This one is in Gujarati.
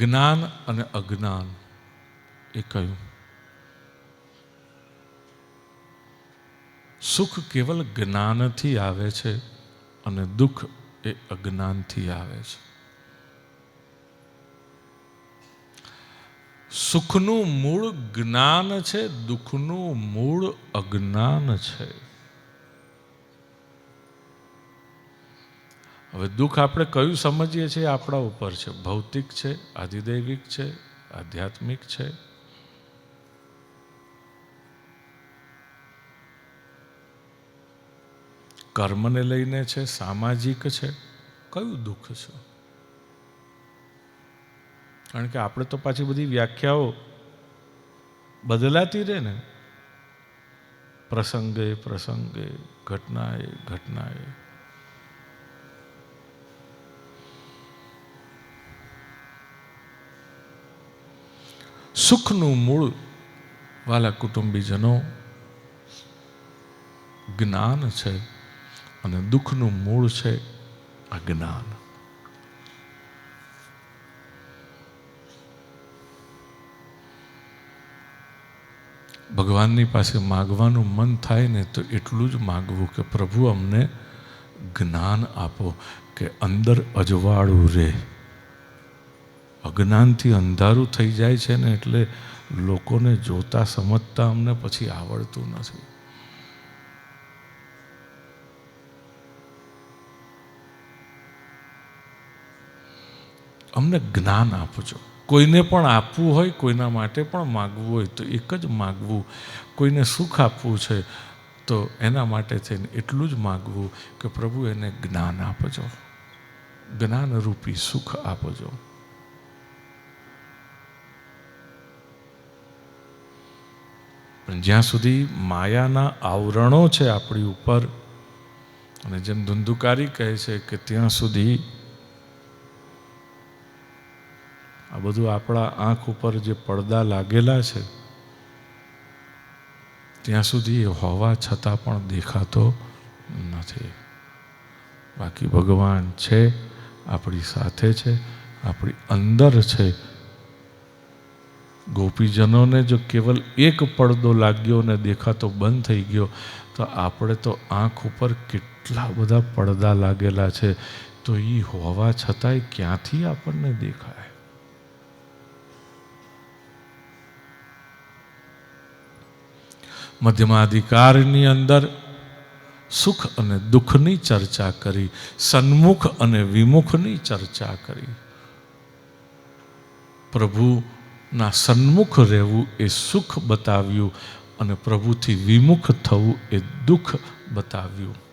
જ્ઞાન અને અજ્ઞાન. એ કહ્યું સુખ કેવલ જ્ઞાનથી આવે છે અને દુઃખ એ અજ્ઞાનથી આવે છે. સુખનું મૂળ જ્ઞાન છે, દુઃખનું મૂળ અજ્ઞાન છે. હવે દુઃખ આપણે કયું સમજીએ છીએ? આપણા ઉપર છે. ભૌતિક છે, આધિદૈવિક છે, આધ્યાત્મિક છે. કર્મને લઈને છે, સામાજિક છે. કયું દુઃખ છે? કારણ કે આપણે તો પાછી બધી વ્યાખ્યાઓ બદલાતી રહે ને. પ્રસંગે પ્રસંગે, ઘટનાએ ઘટનાએ. સુખનું મૂળ વાલા કુટુંબીજનો જ્ઞાન છે અને દુઃખનું મૂળ છે અજ્ઞાન ભગવાનની પાસે માગવાનું મન થાય ને તો એટલું જ માગવું કે પ્રભુ અમને જ્ઞાન આપો કે અંદર અજવાળું રહે અજ્ઞાનથી અંધારું થઈ જાય છે ને એટલે લોકોને જોતા, સમજતા અમને પછી આવડતું નથી. અમને જ્ઞાન આપજો. કોઈને પણ આપવું હોય, કોઈના માટે પણ માગવું હોય, તો એક જ માગવું. કોઈને સુખ આપવું છે, તો એના માટે થઈને એટલું જ માગવું કે પ્રભુ, એને જ્ઞાન આપજો. જ્ઞાનરૂપી સુખ આપજો. જ્યાં સુધી માયાના આવરણો છે આપણી ઉપર, અને જેમ ધુંધુકારી કહે છે કે ત્યાં સુધી આ બધું આપણા આંખ ઉપર જે પડદા લાગેલા છે, ત્યાં સુધી એ હોવા છતાં પણ દેખાતો નથી. બાકી ભગવાન છે, આપણી સાથે છે, આપણી અંદર છે ગોપીજનોને જો કેવલ એક પડદો લાગ્યો ને દેખાતો બંધ થઈ ગયો, તો આપણે તો આંખ ઉપર કેટલા બધા પડદા લાગેલા છે. તો એ હોવા છતાંય ક્યાંથી આપણને દેખાય? મધ્યમાધિકારની અંદર સુખ અને દુઃખની ચર્ચા કરી, સન્મુખ અને વિમુખની ચર્ચા કરી. પ્રભુના સન્મુખ રહેવું એ સુખ બતાવ્યું અને પ્રભુથી વિમુખ થવું એ દુઃખ બતાવ્યું.